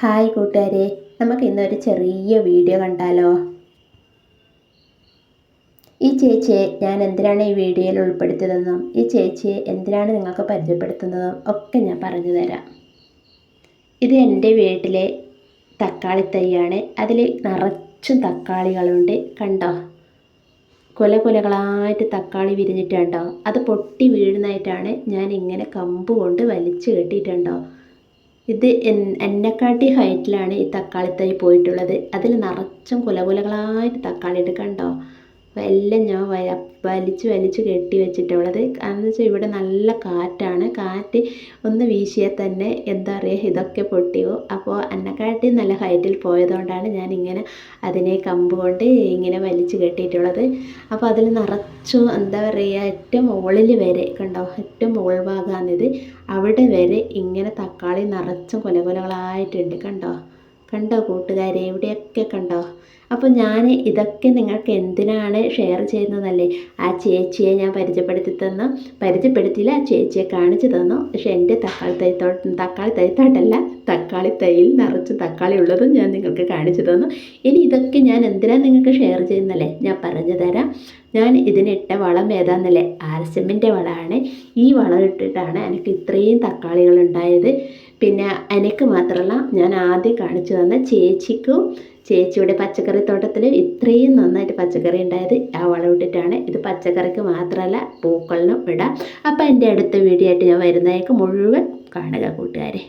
Hi കൂട്ടുകാരെ നമുക്ക് ഇന്നൊരു ചെറിയ വീഡിയോ കണ്ടാലോ? ഈ ചേച്ചിയെ ഞാൻ എന്തിനാണ് ഈ വീഡിയോയിൽ ഉൾപ്പെടുത്തിയതെന്നും ഈ ചേച്ചിയെ എന്തിനാണ് നിങ്ങൾക്ക് പരിചയപ്പെടുത്തുന്നതും ഒക്കെ ഞാൻ പറഞ്ഞു തരാം. ഇത് എന്റെ വീട്ടിലെ തക്കാളി തൈയാണ്. അതിൽ നിറച്ചും തക്കാളികളുണ്ട്. കണ്ടോ? കുല കുലകളായിട്ട് തക്കാളി വിരിഞ്ഞിട്ടുണ്ടോ അത് പൊട്ടി വീഴുന്നതായിട്ടാണ് ഞാൻ ഇങ്ങനെ കമ്പ് കൊണ്ട് വലിച്ചു കെട്ടിയിട്ടുണ്ടോ? ഇത് എന്നെക്കാട്ടി ഹൈറ്റിലാണ് ഈ തക്കാളിത്തൈ പോയിട്ടുള്ളത്. അതിൽ നിറച്ചും കുലകുലകളായിട്ട് തക്കാളി ഉണ്ട് കണ്ടോ? എല്ലാം ഞാൻ വലിച്ച് വലിച്ച് കെട്ടി വെച്ചിട്ടുള്ളത്. കാരണം വെച്ചാൽ ഇവിടെ നല്ല കാറ്റാണ്. കാറ്റ് ഒന്ന് വീശിയാൽ തന്നെ എന്താ പറയുക ഇതൊക്കെ പൊട്ടിയോ അപ്പോൾ എന്നെക്കാട്ടി നല്ല ഹൈറ്റിൽ പോയതുകൊണ്ടാണ് ഞാൻ ഇങ്ങനെ അതിനെ കമ്പ് കൊണ്ട് ഇങ്ങനെ വലിച്ച് കെട്ടിയിട്ടുള്ളത്. അപ്പോൾ അതിൽ നിറച്ചു എന്താ പറയുക ഏറ്റവും മുകളിൽ വരെ കണ്ടോ ഏറ്റവും മുകൾ ഭാഗമാണിത്. അവിടെ വരെ ഇങ്ങനെ തക്കാളി നിറച്ചും കൊലകൊലകളായിട്ടുണ്ട് കണ്ടോ. കണ്ടോ കൂട്ടുകാരെ? ഇവിടെയൊക്കെ കണ്ടോ? അപ്പോൾ ഞാൻ ഇതൊക്കെ നിങ്ങൾക്ക് എന്തിനാണ് ഷെയർ ചെയ്യുന്നതല്ലേ? ആ ചേച്ചിയെ ഞാൻ പരിചയപ്പെടുത്തി തന്നു പരിചയപ്പെടുത്തിയില്ല ആ ചേച്ചിയെ കാണിച്ചു തന്നു പക്ഷെ എന്റെ തക്കാളി തൈത്തോട്ടം തക്കാളി തൈത്തോട്ടല്ല തക്കാളി തൈയിൽ നിറച്ച് തക്കാളി ഉള്ളതും ഞാൻ നിങ്ങൾക്ക് കാണിച്ചു തന്നു. ഇനി ഇതൊക്കെ ഞാൻ എന്തിനാണ് നിങ്ങൾക്ക് ഷെയർ ചെയ്യുന്നല്ലേ ഞാൻ പറഞ്ഞു തരാം. ഞാൻ ഇതിനിട്ട വളം ഏതാന്നല്ലേ? ആർസെമ്മിന്റെ വളമാണ്. ഈ വളം ഇട്ടിട്ടാണ് എനിക്ക് ഇത്രയും തക്കാളികൾ ഉണ്ടായത്. പിന്നെ എനിക്ക് മാത്രമല്ല ഞാൻ ആദ്യം കാണിച്ചു തന്ന ചേച്ചിക്കും ചേച്ചിയുടെ പച്ചക്കറി തോട്ടത്തിൽ ഇത്രയും നന്നായിട്ട് പച്ചക്കറി ഉണ്ടായത് ആ വളവിട്ടിട്ടാണ്. ഇത് പച്ചക്കറിക്ക് മാത്രമല്ല പൂക്കളിനും ഇടാം. അപ്പോൾ എന്റെ അടുത്ത വീഡിയോ ആയിട്ട് ഞാൻ വരുന്നതായിരിക്കും. മുഴുവൻ കാണുക കൂട്ടുകാരെ.